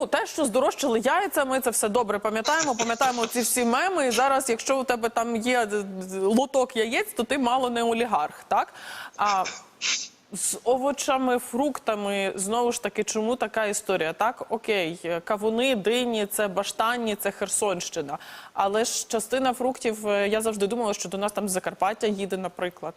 Ну, Те, що здорожчали яйця, ми це все добре пам'ятаємо. Пам'ятаємо ці всі меми. І зараз, якщо у тебе там є д- лоток яєць, то ти мало не олігарх, так? А з овочами, фруктами знову ж таки, чому така історія? Так, окей, кавуни, дині, це баштанні, це Херсонщина. Але ж частина фруктів, е, я завжди думала, що до нас там з Закарпаття їде, наприклад.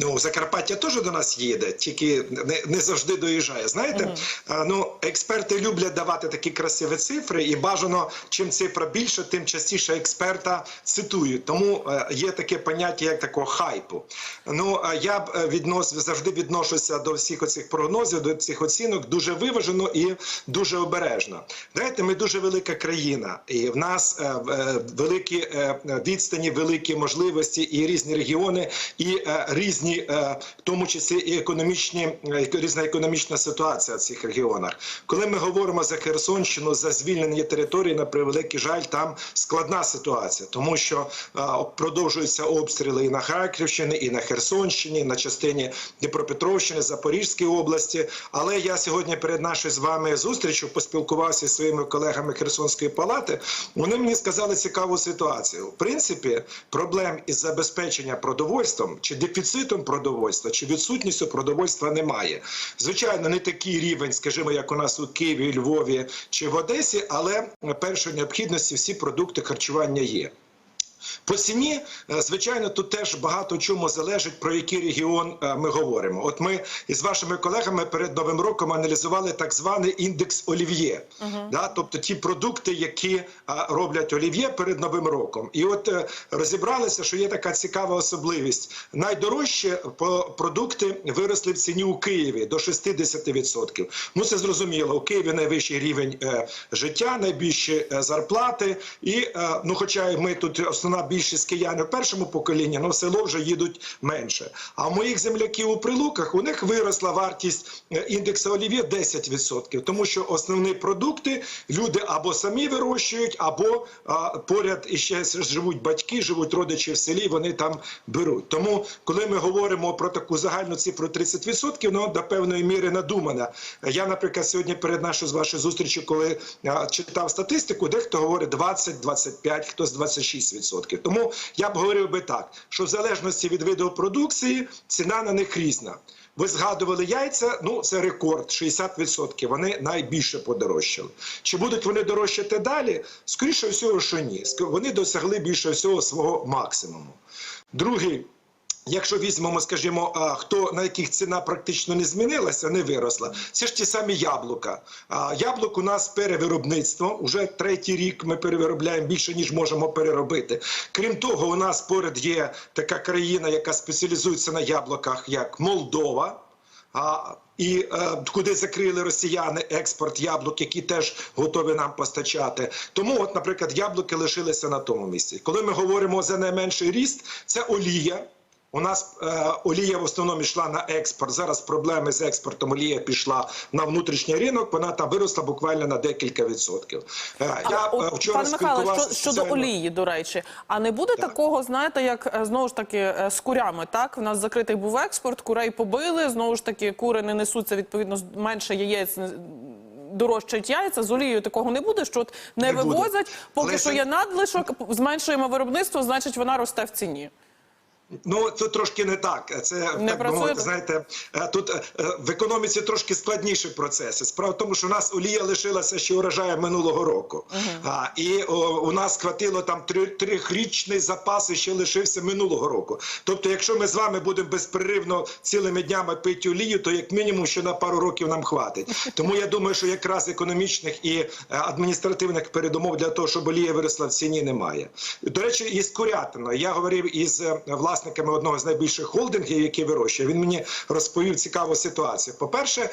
Ну, Закарпаття теж до нас їде, тільки не, не завжди доїжджає. Знаєте, а, ну експерти люблять давати такі красиві цифри, і бажано чим цифра більше, тим частіше експерта цитують. Тому е, є таке поняття, як такого хайпу. Ну е, я б е, віднос завжди відношуся до всіх оцих прогнозів, до цих оцінок дуже виважено і дуже обережно. Знаєте, ми дуже велика країна, і в нас великі відстані, великі можливості, і різні регіони, і різні, е, в тому числі і економічні, е, різна економічна ситуація в цих регіонах. Коли ми говоримо за Херсонщину, за звільнення території, на превеликий жаль, там складна ситуація, тому що е, продовжуються обстріли і на Харківщині, і на Херсонщині, і на частині Дніпропетровщини, Запорізької області. Але я сьогодні перед нашою з вами зустрічю поспілкувався зі своїми колегами Херсонської палати. Вони мені сказали цікаву ситуацію. В принципі, проблем із забезпечення продовольством чи дефіцитом продовольства, чи відсутністю продовольства немає. Звичайно, не такий рівень, скажімо, як у нас у Києві, Львові чи в Одесі, але першої необхідності всі продукти харчування є. По ціні, е, звичайно, тут теж багато чому залежить про який регіон е, ми говоримо. От ми із вашими колегами перед новим роком аналізували так званий індекс олів'є, да, тобто ті продукти, які е, роблять олів'є перед новим роком. І от розібралися, що є така цікава особливість. Найдорожчі продукти виросли в ціні у Києві до 60%. Ну це зрозуміло. У Києві найвищий рівень життя, найбільші зарплати. І ну, хоча ми тут основна більшість киян в першому поколінні, але в село вже їдуть менше. А у моїх земляків у прилуках у них виросла вартість е, індексу олів'є 10%, тому що основні продукти люди або самі вирощують, або а, поряд іще живуть батьки, живуть родичі в селі, вони там беруть. Тому, коли ми говоримо про таку загальну цифру 30%, ну до певної міри надумана. Я, наприклад, сьогодні перед нашою з вашою зустрічю, коли а, читав статистику, дехто говорить 20-25, хтось 26%. Тому я б говорив би так, що в залежності від виду продукції ціна на них різна. Ви згадували яйця, ну це рекорд 60%. Вони найбільше подорожчали. Чи будуть вони дорожчати далі? Скоріше всього, що ні. Вони досягли більше всього свого максимуму. Другий. Якщо візьмемо, скажімо, хто на яких ціна практично не змінилася, не виросла, це ж ті самі яблука. Яблук у нас перевиробництво. Уже третій рік ми перевиробляємо більше ніж можемо переробити. Крім того, у нас поряд є така країна, яка спеціалізується на яблуках, як Молдова. А, і е, куди закрили росіяни експорт яблук, які теж готові нам постачати. Тому, от, наприклад, яблуки лишилися на тому місці. Коли ми говоримо за найменший ріст, це олія. У нас е, олія в основному йшла на експорт. Зараз проблеми з експортом. Олія пішла на внутрішній ринок. Вона там виросла буквально на декілька відсотків. Е, я А, е, от, вчора пане Михайло, що, щодо спеціально- олії, до речі, а не буде такого, знаєте, як е, знову ж таки е, з курями? Так, в нас закритий був експорт, курей побили. Знову ж таки, кури не несуться відповідно менше яєць. Дорожчать яйця з олією такого не буде, що от не, Не буде. вивозять, поки Але що це- є надлишок, зменшуємо виробництво, значить вона росте в ціні. Ну це трошки не так. Це так би мовити, знаєте, е, тут е, е, в економіці трошки складніші процеси. Справа в тому, що у нас олія лишилася ще урожаю минулого року. А, і о, у нас хватило там три- трьохрічний запас і ще лишився минулого року. Тобто, якщо ми з вами будемо безперервно цілими днями пити олію, то як мінімум ще на пару років нам хватить. Тому я думаю, що якраз економічних і адміністративних передумов для того, щоб олія виросла в ціні, немає. До речі, із курятиною. Я говорив із е, власниками одного з найбільших холдингів, який вирощує. Він мені розповів цікаву ситуацію. По-перше,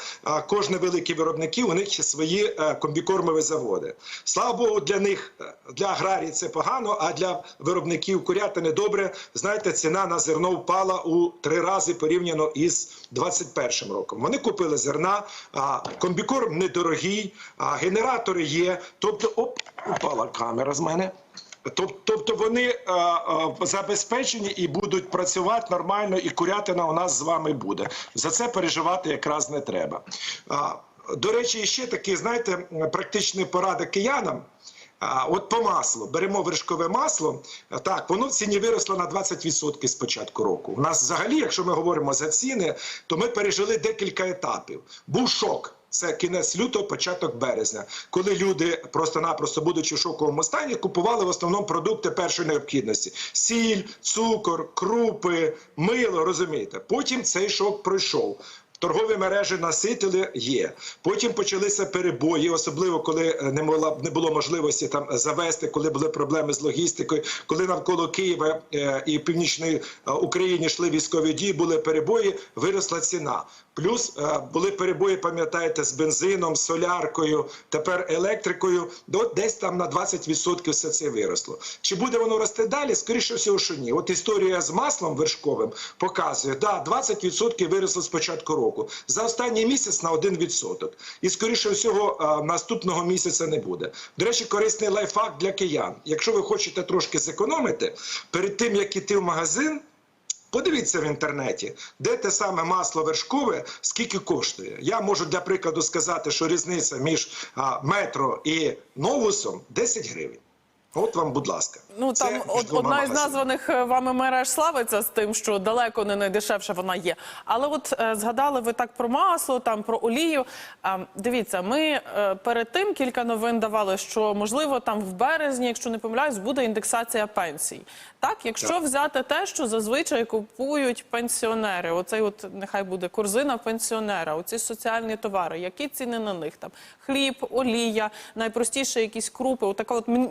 кожне велике виробників у них свої е, комбікормові заводи. Слава Богу, для них е, для аграрії це погано, а для виробників курятини добре. Знаєте, ціна на зерно впала у три рази порівняно із 21 роком. Вони купили зерна, комбікорм недорогий, генератори є. Тобто, оп, упала камера з мене. Тоб- Тобто вони е, е, забезпечені і будуть працювати нормально, і курятина у нас з вами буде. За це переживати якраз не треба. До речі, ще такий, знаєте, практичний порада киянам. От по маслу беремо вершкове масло. Так, воно в ціні виросло на 20% з початку року. У нас взагалі, якщо ми говоримо за ціни, то ми пережили декілька етапів. Був шок. Це кінець лютого, початок березня, коли люди просто-напросто, будучи в шоковому стані, купували в основному продукти першої необхідності: сіль, цукор, крупи, мило. Розумієте? Потім цей шок пройшов. Торгові мережі наситили є. Потім почалися перебої, особливо коли е, не могла не було можливості там завести, коли були проблеми з логістикою, коли навколо Києва е, і північної е, України йшли військові дії, були перебої, виросла ціна. Плюс е, були перебої, пам'ятаєте, з бензином, соляркою, тепер електрикою. Десь там на 20% все це виросло. Чи буде воно рости далі? Скоріше всього, що ні. От історія з маслом вершковим показує, да, 20% виросло з початку року. За останній місяць на 1%. І скоріше всього е, наступного місяця не буде. До речі, корисний лайфхак для киян. Якщо ви хочете трошки зекономити, перед тим як іти в магазин. Подивіться в інтернеті, де те саме масло вершкове, скільки коштує. Я можу для прикладу сказати, що різниця між метро і новусом 10 гривень. От вам, будь ласка. Ну Це там од- одна із названих е, вами мереж славиться з тим, що далеко не найдешевша вона є. Але от е, згадали ви так про масло, там про олію. А, дивіться, ми е, перед тим кілька новин давали, що можливо там в березні, якщо не помиляюсь, буде індексація пенсій. Так, якщо Так. взяти те, що зазвичай купують пенсіонери, оцей от нехай буде корзина пенсіонера, оці соціальні товари, які ціни на них там хліб, олія, найпростіше якісь крупи, отака от мі-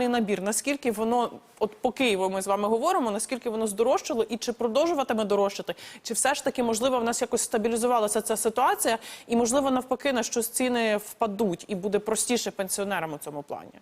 мінімальний набір. Наскільки воно, от по Києву ми з вами говоримо, наскільки воно здорожчало і чи продовжуватиме дорожчати, чи все ж таки можливо в нас якось стабілізувалася ця ситуація, і можливо навпаки на щось ціни впадуть і буде простіше пенсіонерам у цьому плані.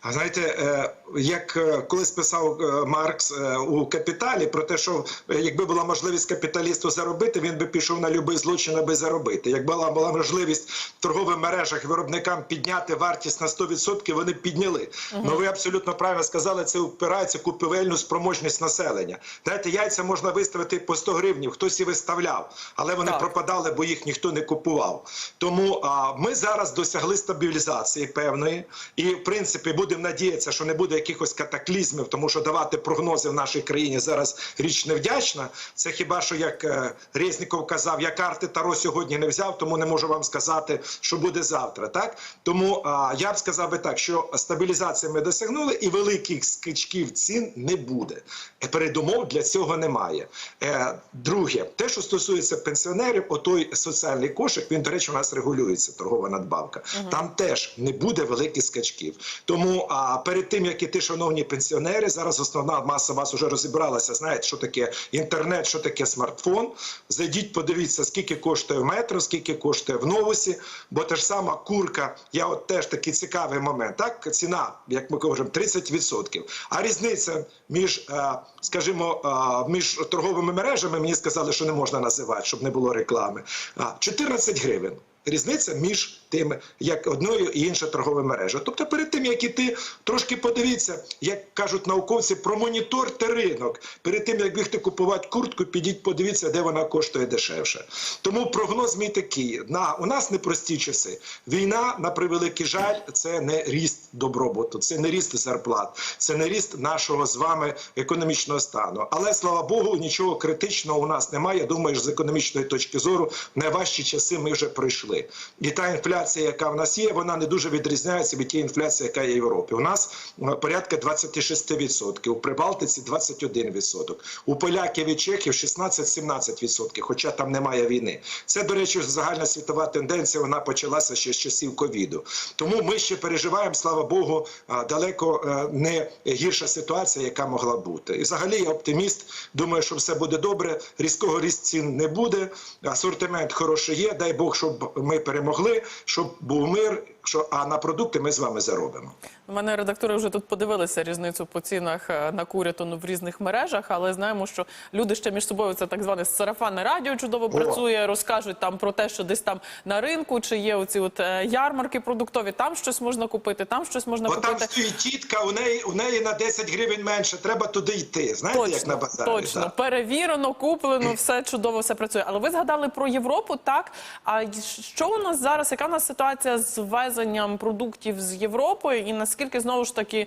А знаєте, е, як е, колись писав е, Маркс у капіталі про те, що якби була можливість капіталісту заробити, він би пішов на будь-який злочин, аби заробити. Якби була, була можливість в торгових мережах виробникам підняти вартість на 100%, вони б підняли. Ну ви абсолютно правильно сказали, це впирається купівельну спроможність населення. Знаєте, яйця можна виставити по 100 гривнів, хтось і виставляв, але вони Так. пропадали, бо їх ніхто не купував. Тому а, ми зараз досягли стабілізації певної, і в принципі будемо надіятися, що не буде якихось катаклізмів, тому що давати прогнози в нашій країні зараз річ невдячна. Це хіба що як е, Резніков казав, я карти Таро сьогодні не взяв, тому не можу вам сказати, що буде завтра. Так тому а, я б сказав би так, що стабілізації ми досягнули, і великих скачків цін не буде. Е, Передумов для цього немає. Е, друге, те, що стосується пенсіонерів, отой соціальний кошик, він, до речі, у нас регулюється торгова надбавка. Там теж не буде великих скачків. Тому а, перед тим, як іти, шановні пенсіонери, зараз основна маса вас вже розібралася. Знаєте, що таке інтернет, що таке смартфон. Зайдіть, подивіться, скільки коштує в метро, скільки коштує в новусі, бо та ж сама курка, я от теж такий цікавий момент. Так, ціна, як ми кажемо, 30%. А різниця між, е, скажімо, е, між торговими мережами мені сказали, що не можна називати, щоб не було реклами. А, 14 гривень. Різниця між тими, як одною і іншою торговою мережею. Тобто, перед тим як іти, трошки подивіться, як кажуть науковці, промоніторте ринок. Перед тим як бігти купувати куртку, підіть, подивіться, де вона коштує дешевше. Тому прогноз мій такий: на у нас непрості часи. Війна, на превеликий жаль, це не ріст добробуту, це не ріст зарплат, це не ріст нашого з вами економічного стану. Але слава Богу, нічого критичного у нас немає. Я думаю, з економічної точки зору найважчі часи ми вже пройшли. І та інфляція, яка в нас є, вона не дуже відрізняється від тієї інфляції, яка є в Європі. У нас е, порядка 26%, у Прибалтиці 21%, у поляків і чехів 16-17%, хоча там немає війни. Це, до речі, загальна світова тенденція. Вона почалася ще з часів ковіду. Тому ми ще переживаємо, слава Богу, е, далеко е, не гірша ситуація, яка могла бути. І взагалі я оптиміст. Думаю, що все буде добре. Різкого ріст цін не буде. Асортимент хороший є. Дай Бог, щоб ми перемогли, щоб був мир що а на продукти ми з вами заробимо. У мене редактори вже тут подивилися різницю по цінах е, на курятину в різних мережах, але знаємо, що люди ще між собою це так зване сарафанне радіо чудово працює, розкажуть там про те, що десь там на ринку чи є оці от е, ярмарки продуктові, там щось можна купити, там щось можна От там стоїть тітка, у неї у неї на 10 гривень менше. Треба туди йти. Знаєте, як на Точно, базарі? точно да. перевірено, куплено, все чудово, все працює. Але ви згадали про Європу, так? А що у нас зараз? Яка у нас ситуація з ввезенням продуктів з Європи, і наскільки знову ж таки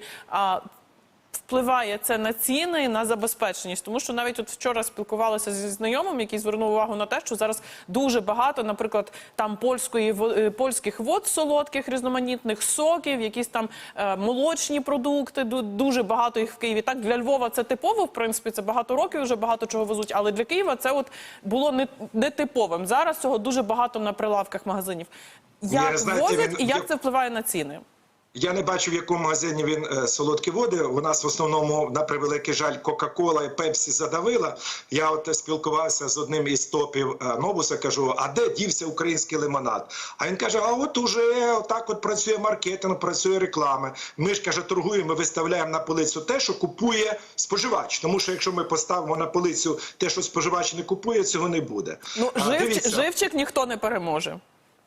впливає це на ціни, на забезпеченість? Тому що навіть от вчора спілкувалася зі знайомим, який звернув увагу на те, що зараз дуже багато, наприклад, там польської е, польських вод солодких, різноманітних соків, якісь там е, молочні продукти. Дуже багато їх в Києві. Так для Львова це типово, в принципі, це багато років вже багато чого везуть. Але для Києва це от було не, не типовим. Зараз цього дуже багато на прилавках магазинів. Як знаєте, возять він- і як це впливає на ціни? Я не бачу, в якому магазині він е, солодкі води. У нас в основному, на превеликий жаль, Кока-Кола і Пепсі задавила. Я от спілкувався з одним із топів е, Новуса, кажу, а де дівся український лимонад? А він каже: а от уже так от працює маркетинг, працює реклама. Ми ж каже, торгуємо, виставляємо на полицю те, що купує споживач. Тому що якщо ми поставимо на полицю те, що споживач не купує, цього не буде. Ну, А, живч, дивіться. живчик ніхто не переможе.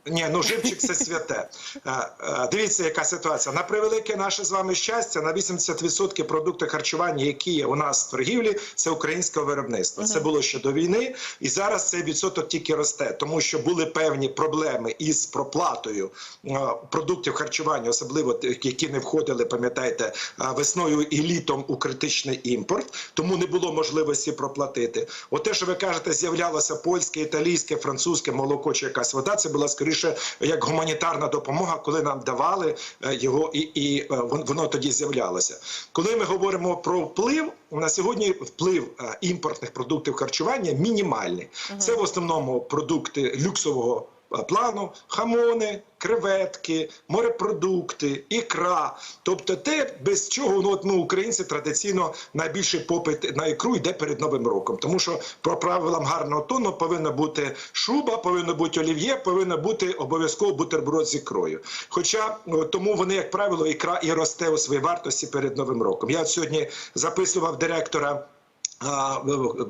Ні, ну живчик це святе. Е, е, Дивіться, яка ситуація. На превелике наше з вами щастя, на 80% продуктів харчування, які є у нас в торгівлі, це українське виробництво. Це було ще до війни, і зараз цей відсоток тільки росте, тому що були певні проблеми із проплатою е, продуктів харчування, особливо тих, які не входили, пам'ятаєте, весною і літом у критичний імпорт, тому не було можливості проплатити. От те, що ви кажете, з'являлося польське, італійське, французьке молоко чи якась вода, це була скоріше як гуманітарна допомога, коли нам давали е, його, і, і е, вон- воно тоді з'являлося. Коли ми говоримо про вплив, на сьогодні вплив е, імпортних продуктів харчування мінімальний. Це в основному продукти люксового плану, хамони, креветки, морепродукти, ікра. Тобто те, без чого ну, от ми, українці, традиційно найбільший попит на ікру йде перед Новим роком. Тому що по правилам гарного тону повинна бути шуба, повинно бути олів'є, повинно бути обов'язково бутерброд з ікрою. Хоча тому вони, як правило, ікра і росте у своїй вартості перед Новим роком. Я сьогодні записував директора.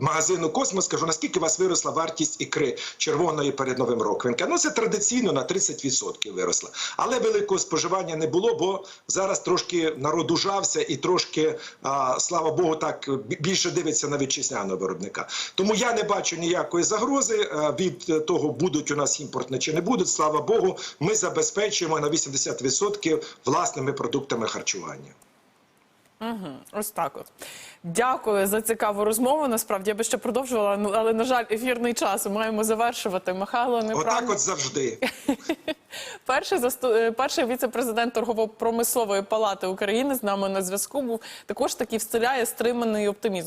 Магазину Космос кажу, наскільки у вас виросла вартість ікри червоної перед новим роком. Він каже, ну це традиційно на 30% виросла. Але великого споживання не було, бо зараз трошки народ ужався і трошки, а, слава Богу, так більше дивиться на вітчизняного виробника. Тому я не бачу ніякої загрози е, від того, будуть у нас імпортні чи не будуть. Слава Богу, ми забезпечуємо на 80% власними продуктами харчування. Ось так от. Дякую за цікаву розмову. Насправді я би ще продовжувала, ну, але, на жаль, ефірний час. Маємо завершувати. Михайло не Отак, от завжди. Перший засту... е, перший віце-президент торгово-промислової палати України з нами на зв'язку був також такий вселяє стриманий оптимізм.